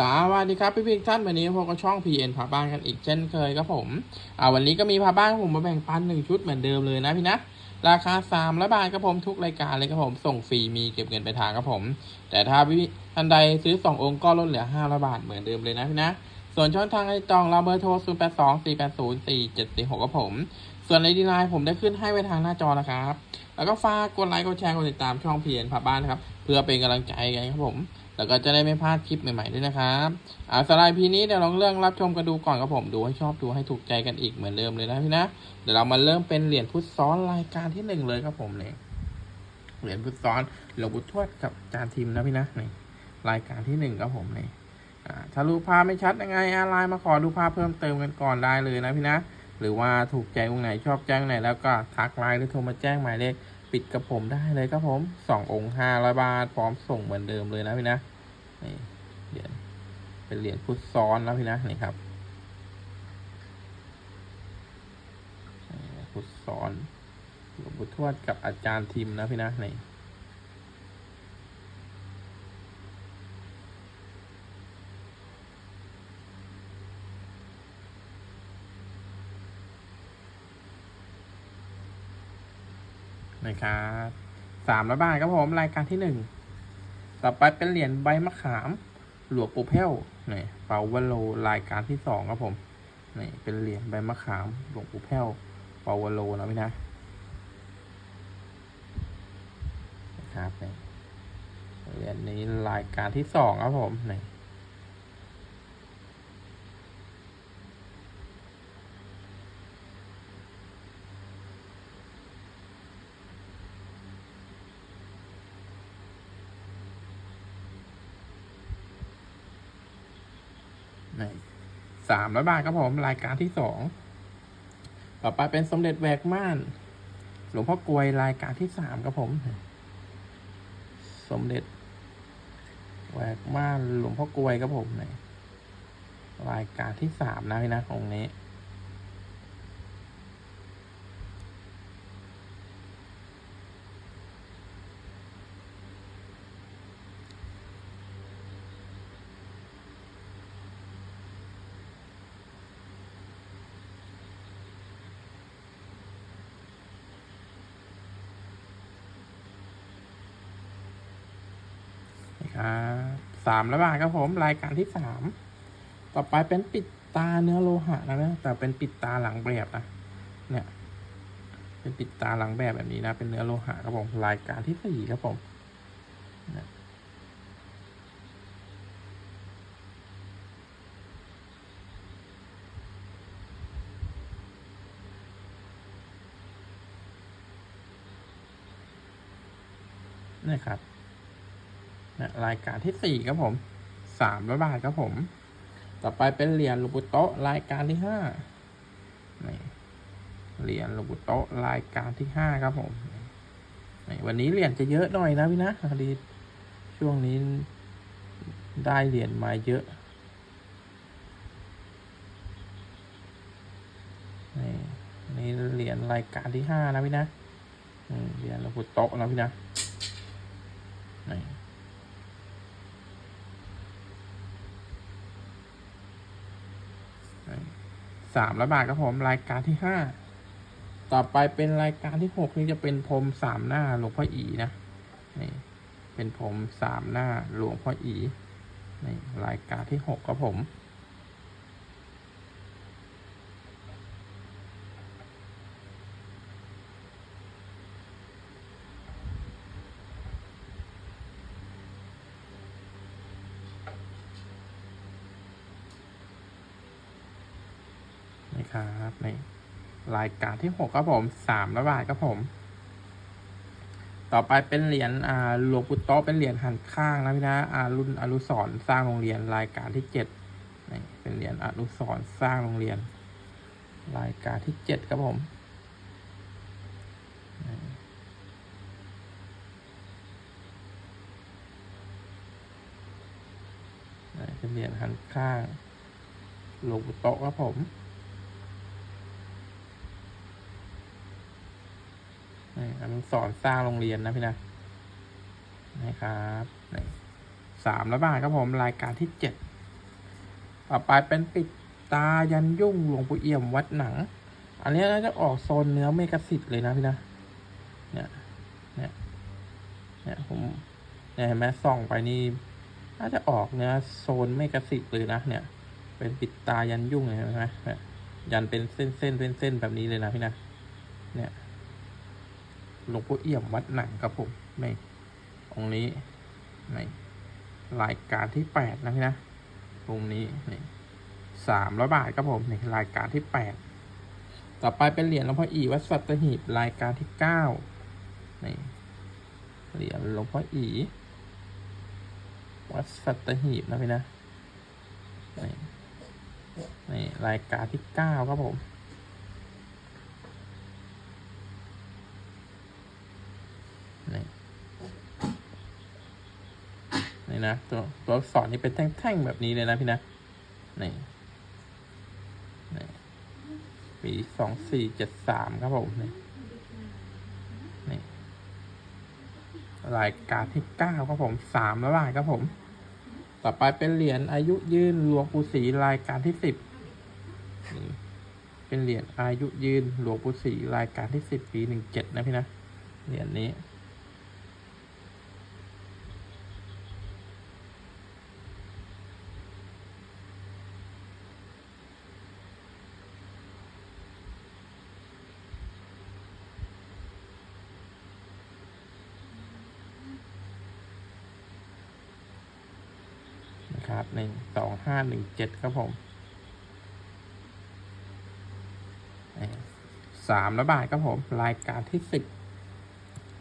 สวัสดีครับพี่พี่ท่านวันนี้พบกับช่อง PN พาบ้านกันอีกเช่นเคยครับผมอ่าวันนี้ก็มีพาบ้านผมมาแบ่งปันหนึ่งชุดเหมือนเดิมเลยนะพี่นะราคา3ามร้อยบาทครับผมทุกรายการเลยครับผมส่งฟรีมีเก็บเงินไปทางครับผม แต่ถ้าพี่ท่านใดซื้อ 2 องค์ก็ลดเหลือ500บาทเหมือนเดิมเลยนะพี่นะส่วนช่องทางให้จองเราเบอร์โทร 0 8 2 4 8 0 4 7 4 6ครับผม ส่วนในดีไลน์ผมได้ขึ้นให้ไว้ทางหน้าจอนะครับ แล้วก็ฝากกดไลค์กดแชร์กดติดตามช่อง PN พาบ้านนะครับเพื่อเป็นกำลังใจกันครับผม แล้วก็จะได้ไม่พลาดคลิปใหม่ๆด้วยนะครับอ่าสไลด์พีนี้เดี๋ยวลองเรื่องรับชมกันดูก่อนครับผมดูให้ชอบดูให้ถูกใจกันอีกเหมือนเดิมเลยนะพี่นะเดี๋ยวเรามาเริ่มเป็นเหรียญพุทธซ้อนรายการที่หนึ่งเลยครับผมเลยเหรียญพุทธซ้อนหลวงปู่ทวดกับจานทิมนะพี่นะนี่รายการที่หนึ่งครับผมนี่อ่าถ้ารูปภาพไม่ชัดยังไงอาไลน์มาขอดูภาพเพิ่มเติมกันก่อนได้เลยนะพี่นะ หรือว่าถูกใจองไหนชอบแจ้งไหนแล้วก็ทักไลน์หรือโทรมาแจ้งหมายเลข ปิดกับผมได้เลยครับผมสององค์ห้าร้อยบาท พร้อมส่งเหมือนเดิมเลยนะพี่นะนี่เหรียญเป็นเหรียญพุทซ้อนแล้วพี่นะนี่ครับพุทซ้อนหลวงปู่ทวดกับอาจารย์ทิมนะพี่นะนี่ นะครับสามร้อยบาทครับผมรายการที่หนึ่งต่อไปเป็นเหรียญใบมะขาม หลวงปู่แพ้วนี่เปาวโลรายการที่สองครับผมนี่เป็นเหรียญใบมะขามหลวงปู่แพ้วเปาวโลนะพี่นะนะครับเหรียญนี้รายการที่สองครับผมนี่ สามร้อยบาทครับผมรายการที่สองต่อไปเป็นสมเด็จแหวกม่าน หลวงพ่อกลวยรายการที่สามครับผม สมเด็จแหวกม่านหลวงพ่อกลวยครับผมนี่รายการที่สามนะพี่นะองนี้ สามร้อยบาทครับผมรายการที่สามต่อไปเป็นปิดตาเนื้อโลหะนะนะแต่เป็นปิดตาหลังแบบนะเนี่ยเป็นปิดตาหลังแบบแบบนี้นะ เป็นเนื้อโลหะครับผมรายการที่สี่ครับผมเนี่ยนะครับ นะรายการที่สี่ครับผมสามร้อยบาทครับผม ต่อไปเป็นเหรียญลูกปุโตะรายการที่ห้านี่เหรียญลูกปุโตะรายการที่ห้าครับผมนี่วันนี้เหรียญจะเยอะหน่อยนะพี่นะพอดีช่วงนี้ได้เหรียญมาเยอะนี่นี่เหรียญรายการที่ห้านะพี่นะเหรียญลูกปุโตะนะพี่นะ สามร้อยบาทครับผม รายการที่ห้าต่อไปเป็นรายการที่หกนี่จะเป็นพรมสามหน้าหลวงพ่ออีนะนี่เป็นพรมสามหน้าหลวงพ่ออีนี่รายการที่หกครับผม ครับนี่รายการที่หกครับผมสามร้อยบาทครับผม ต่อไปเป็นเหรียญอ่าหลวงปู่โตเป็นเหรียญหันข้างนะพี่นะอารุ่นอนุสรสร้างโรงเรียนรายการที่เจ็ดนี่เป็นเหรียญอนุสรสร้างโรงเรียน รายการที่เจ็ดครับผมเป็นเหรียญหันข้างหลวงปู่โตครับผม อนุสรสร้างโรงเรียนนะพี่นะนะครับสามร้อยบาทครับผมรายการที่เจ็ดต่อไปเป็นปิดตายันยุ่งหลวงปู่เอี่ยมวัดหนัง อันนี้น่าจะออกโซนเนื้อเมกะสิทธิ์เลยนะพี่นะเนี่ยเนี่ยเนี่ยผมเนี่ยเห็นไหมส่องไปนี่น่าจะออกเนื้อโซนเมกะสิทธิ์เลยนะเนี่ย เป็นปิดตายันยุ่งเลยเห็นไหมเนี่ยยันเป็นเส้นเส้นเส้นเส้นๆแบบนี้เลยนะพี่นะเนี่ย หลวงปู่เอี่ยมวัดหนังครับผมในองค์นี้ในรายการที่แปดนะพี่นะตรงนี้นี่สามร้อยบาทครับผมในรายการที่แปดต่อไปเป็นเหรียญหลวงพ่ออีวัดสัตหีบรายการที่เก้านี่เหรียญหลวงพ่ออีวัดสัตหีบนะพี่นะนี่รายการที่เก้าครับผม นี่ นะ ตัวตัวอักษรนี่เป็นแท่งๆแบบนี้เลยนะพี่นะนี่นี่ปีสองสี่เจ็ดสามครับผมนี่นี่รายการที่เก้าครับผมสามแล้วบาทครับผม ต่อไปเป็นเหรียญอายุยืนหลวงปู่ศรีรายการที่สิบเป็นเหรียญอายุยืนหลวงปู่ศรีรายการที่สิบปีหนึ่งเจ็ดนะพี่นะเหรียญนี้ นะครับหนึ่งสองห้าหนึ่งเจ็ดครับผมสามร้อยบาทครับผม รายการที่สิบ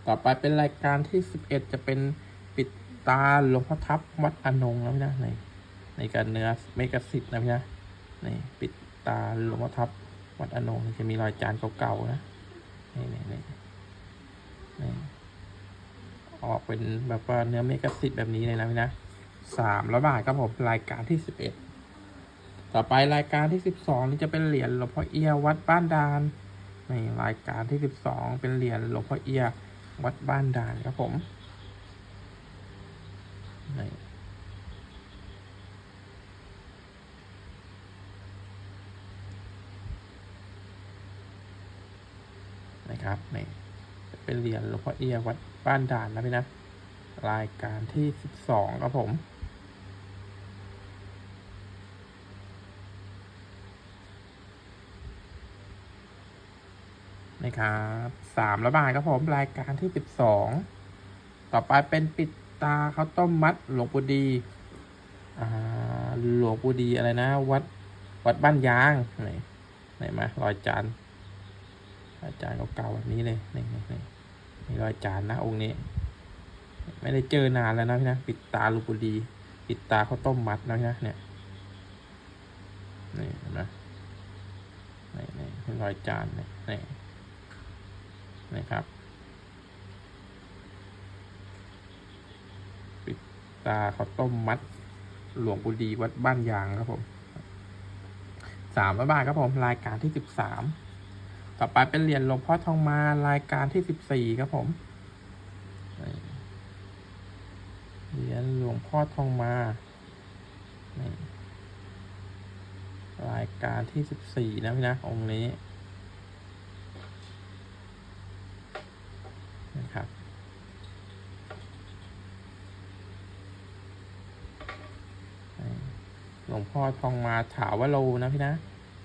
ต่อไปเป็นรายการที่สิบเอ็ดจะเป็นปิดตาหลวงพ่อทับวัดอนงแล้วพี่นะในในการเนื้อเมกะสิบนะพี่นะนี่ปิดตาหลวงพ่อทับวัดอนงจะมีรอยจานเก่าๆนะนี่นี่นี่ออกเป็นแบบว่าเนื้อเมกะสิบแบบนี้เลยนะพี่นะ สามร้อยบาทครับผมรายการที่สิบเอ็ดต่อไปรายการที่สิบสองนี่จะเป็นเหรียญหลวงพ่อเอียวัดบ้านดานนี่รายการที่สิบสองเป็นเหรียญหลวงพ่อเอียวัดบ้านดานครับผมนี่นะครับนี่เป็นเหรียญหลวงพ่อเอียวัดบ้านด่านนะพี่นะ รายการที่สิบสองครับผม นะครับสามร้อยบาทครับผมรายการที่สิบสองต่อไปเป็นปิดตาข้าวต้มมัดหลวงปู่ดีอ่าหลวงปู่ดีอะไรนะ วัดวัดบ้านยางไหนไหนมารอยจานรอยจานเก่าๆแบบนี้เลยนี่นี่นี่นี่รอยจานนะองค์นี้ ไม่ได้เจอนานแล้วนะพี่นะปิดตาหลวงปู่ดี ปิดตาข้าวต้มมัดนะพี่นะเนี่ยนี่เห็นไหมนี่นี่รอยจานนี่นี่ นะครับปิดตาข้าวต้มมัด หลวงปู่ดีวัดบ้านยางครับผมสามร้าทครับผมรายการที่สิบสามต่อไปเป็นเหรียญหลวงพ่อทองมารายการที่สิบสี่ครับผมเหรียญหลวงพ่อทองมารายการที่สิบสี่นะพี่นะองค์นี้ นะครับ หลวงพ่อทองมาถาวโลนะพี่นะ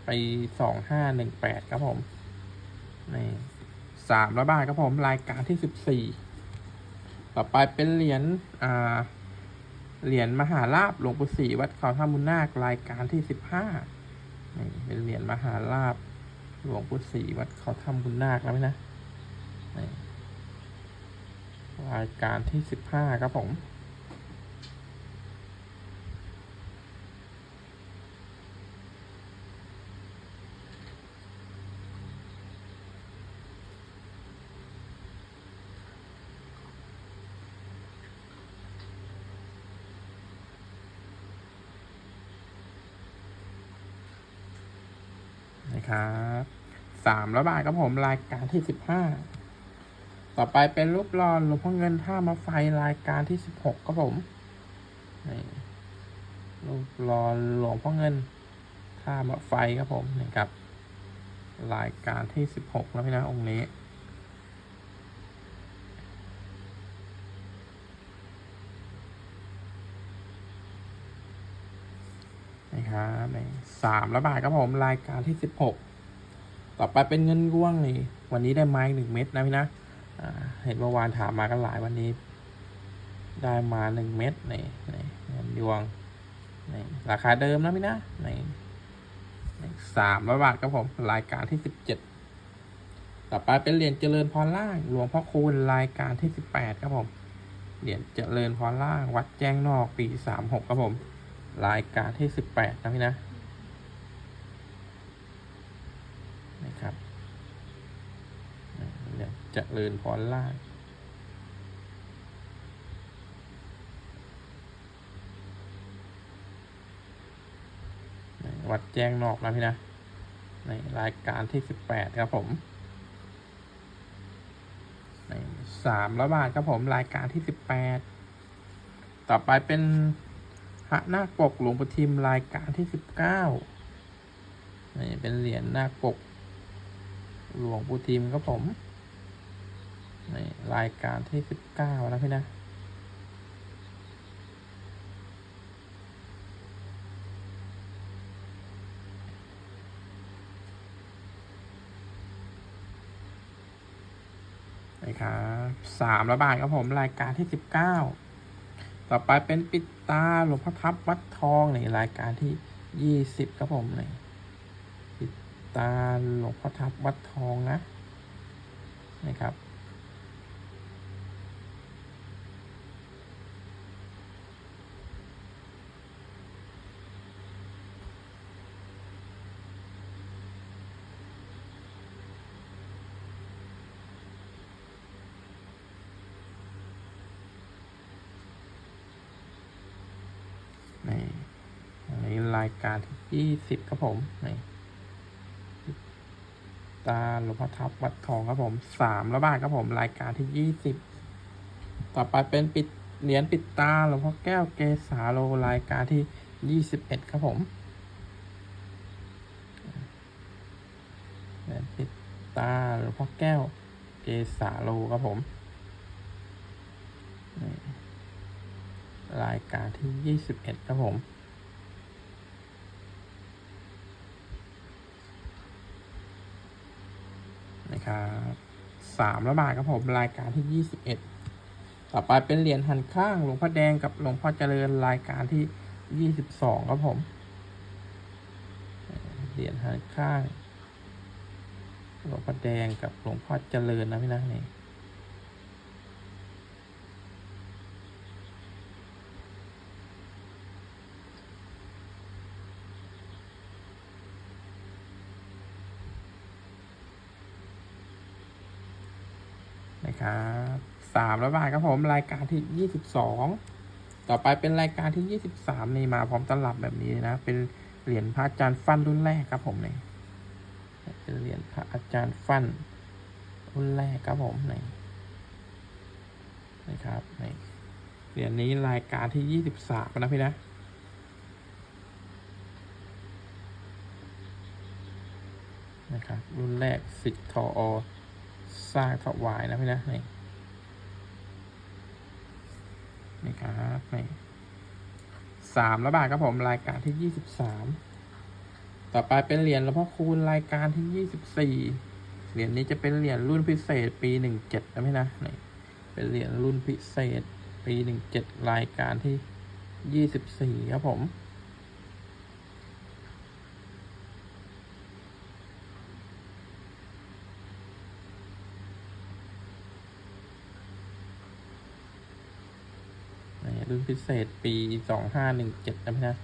ไปสองห้าหนึ่งแปดครับผม นี่สามร้อยบาทครับผม รายการที่สิบสี่ ต่อไปเป็นเหรียญ อ่า เหรียญมหาลาบหลวงปู่ศรีวัดเขาท่ามุนนาค รายการที่สิบห้านี่เป็นเหรียญมหาลาบหลวงปู่ศรีวัดเขาท่ามุนนาคแล้วไหมนะนี่ รายการที่สิบห้าครับผม นะครับสามร้อยบาทครับผมรายการที่สิบห้า ต่อไปเป็นรูปหล่อหลวงพ่อเงินท่ามาไฟรายการที่สิบหกครับผมนี่รูปรอหลวงพ่อเงินท่ามะไฟครับผมนี่ครับ รายการที่สิบหกแล้วพี่นะองค์นี้นี่ครับนี่สามละบาทครับผมรายการที่สิบหกต่อไปเป็นเงินร่วงนี่วันนี้ได้ไม้หนึ่งเม็ดนะพี่นะ เห็นเมื่อวานถามมากันหลายวันนี้ ได้มาหนึ่งเม็ดนี่นี่เงินยวงนี่ราคาเดิมนะพี่นะนี่นี่สามร้อยบาทครับผม รายการที่สิบเจ็ดต่อไปเป็นเหรียญเจริญพรล่างหลวงพ่อคูณรายการที่สิบแปดครับผมเหรียญเจริญพรล่าง วัดแจ้งนอกปีสามหกครับผม รายการที่สิบแปดนะพี่นะนะครับ เหรียญเจริญพรล่างวัดแจ้งนอกนะพี่นะ ในรายการที่สิบแปดครับผมในสามร้อยบาทครับผมรายการที่สิบแปดต่อไปเป็นพระนาคปกหลวงปู่ทิมรายการที่สิบเก้านี่เป็นเหรียญนาคปกหลวงปู่ทิมครับผม นี่รายการที่สิบเก้านะพี่นะนะครับสามระบาทครับผมรายการที่สิบเก้าต่อไปเป็นปิดตาหลวงพ่อทับวัดทองในรายการที่ยี่สิบครับผมนี่ปิดตาหลวงพ่อทับวัดทองนะนะครับ นี่อันนี้ราย การที่ยี่สิบครับผมตาหลวงพ่อทับวัดทองครับผมสามระบาทครับผมรายการที่ยี่สิบต่อไปเป็นปิดเหรียญปิดตาหลวงพ่อแก้วเกษาโลรายการที่ยี่สิบเอ็ดครับผมเหรียญปิดตาหลวงพ่อแก้วเกษาโลครับผมรายการที่ยี่สิบเอ็ดครับผม นะครับสามละบาทครับผมรายการที่ยี่สิบเอ็ดต่อไปเป็นเหรียญหันข้างหลวงพ่อแดงกับหลวงพ่อเจริญรายการที่ยี่สิบสองครับผมเหรียญหันข้างหลวงพ่อแดงกับหลวงพ่อเจริญนะพี่นะนี่ ครับสามร้อยบาทครับผมรายการที่ยี่สิบสองต่อไปเป็นรายการที่ยี่สิบสามนี่มาพร้อมตลับแบบนี้นะ เป็นเหรียญพระอาจารย์ฟันรุ่นแรกครับผมนี่เป็นเหรียญพระอาจารย์ฟันรุ่นแรกครับผมนี่นะครับนี่เหรียญนี้รายการที่ยี่สิบสามนะพี่นะนะครับรุ่นแรกสิทธิ์ทออ สร้างถวายนะพี่นะนี่นี่ครับนี่สามละบาทครับผมรายการที่ยี่สิบสามต่อไปเป็นเหรียญหลวงพ่อคูณรายการที่ยี่สิบสี่เหรียญนี้จะเป็นเหรียญรุ่นพิเศษปีหนึ่งเจ็ดนะพี่นะนี่เป็นเหรียญรุ่นพิเศษปีหนึ่งเจ็ดรายการที่ยี่สิบสี่ครับผม พิเศษปีสองห้าหนึ่งเจ็ดนะพี่นะ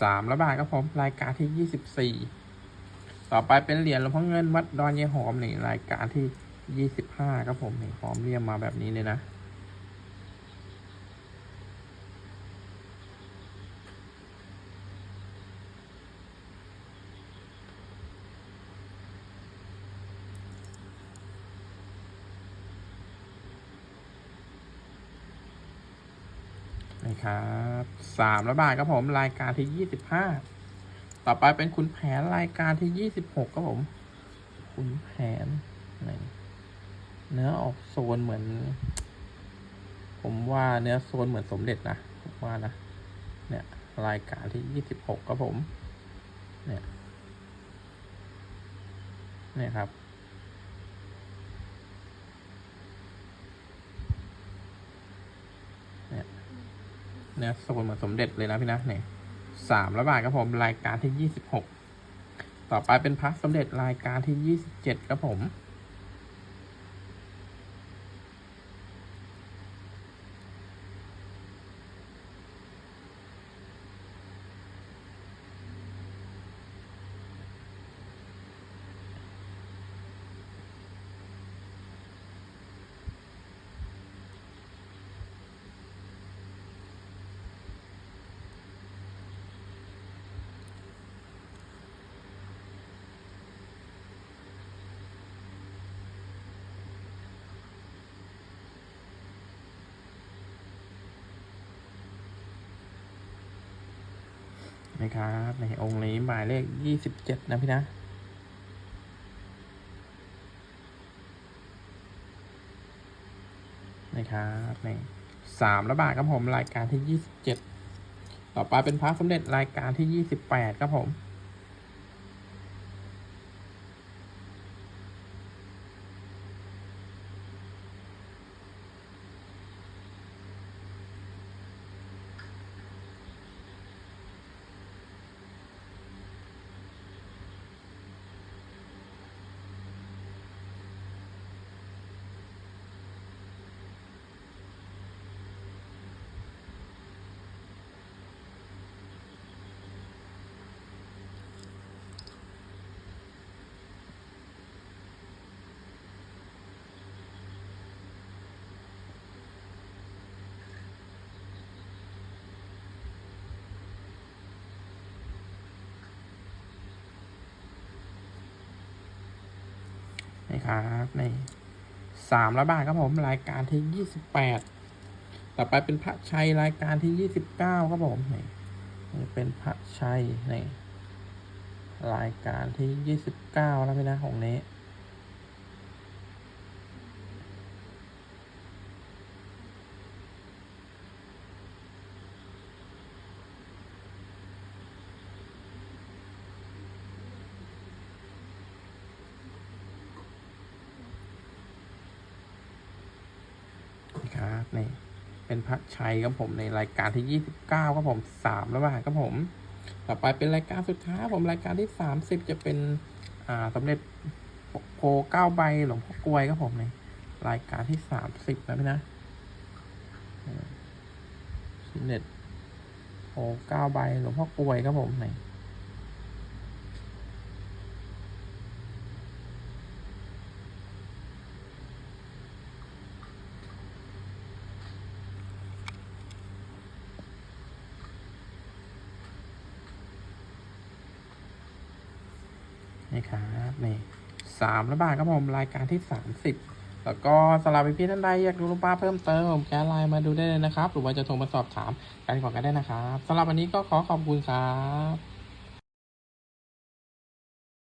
สามระบาทครับผมรายการที่ยี่สิบสี่ต่อไปเป็นเหรียญหลวงพ่อเงินวัดดอนเยหอมนี่รายการที่ยี่สิบห้าครับผมนี่หอมเรียมมาแบบนี้เลยนะ นี่ครับสามร้อยบาทครับผมรายการที่ยี่สิบห้าต่อไปเป็นคุณแผนรายการที่ยี่สิบหกครับผมคุณแผนไหนเนื้อออกโซนเหมือน ผมว่าเนื้อโซนเหมือนสมเด็จนะผมว่านะเนี่ยรายการที่ยี่สิบหกครับผม เนี่ยเนี่ยครับ เนี่ยเนื้อโซนเหมือนสมเด็จเลยนะพี่นะเนี่ยสามร้อยบาทครับผมรายการที่ยี่สิบหกต่อไปเป็นพระสมเด็จรายการที่ยี่สิบเจ็ดครับผม นะครับในองค์นี้หมายเลขยี่สิบเจ็ดนะพี่นะนะครับในสามระบาทครับผมรายการที่ยี่สิบเจ็ดต่อไปเป็นพระสมเด็จรายการที่ยี่สิบแปดครับผม ครับในสามระบาทครับผมรายการที่ยี่สิบแปดต่อไปเป็นพระชัยรายการที่ยี่สิบเก้าครับผมนี่นี่เป็นพระชัยในรายการที่ยี่สิบเก้าแล้วพี่นะของนี้ ครับ นี่เป็นพระชัยครับผมในรายการที่ยี่สิบเก้าครับผมสามแล้วบาทครับผม ต่อไปเป็นรายการสุดท้ายผมรายการที่สามสิบจะเป็นอ่าสำเร็จโพเก้าใบหลวงพ่อกลวยครับผมในรายการที่สามสิบนะพี่นะอืมสำเร็จโพเก้าใบหลวงพ่อกลวยครับผมใน 3แล้วบาทครับผมรายการที่ 30 แล้วก็สำหรับพี่ๆท่านใดอยากดูลูกป้าเพิ่มเติมแค่ไลน์มาดูได้เลยนะครับ หรือว่าจะโทรมาสอบถามกันก่อนก็ได้นะครับสำหรับวันนี้ก็ขอขอบคุณครับ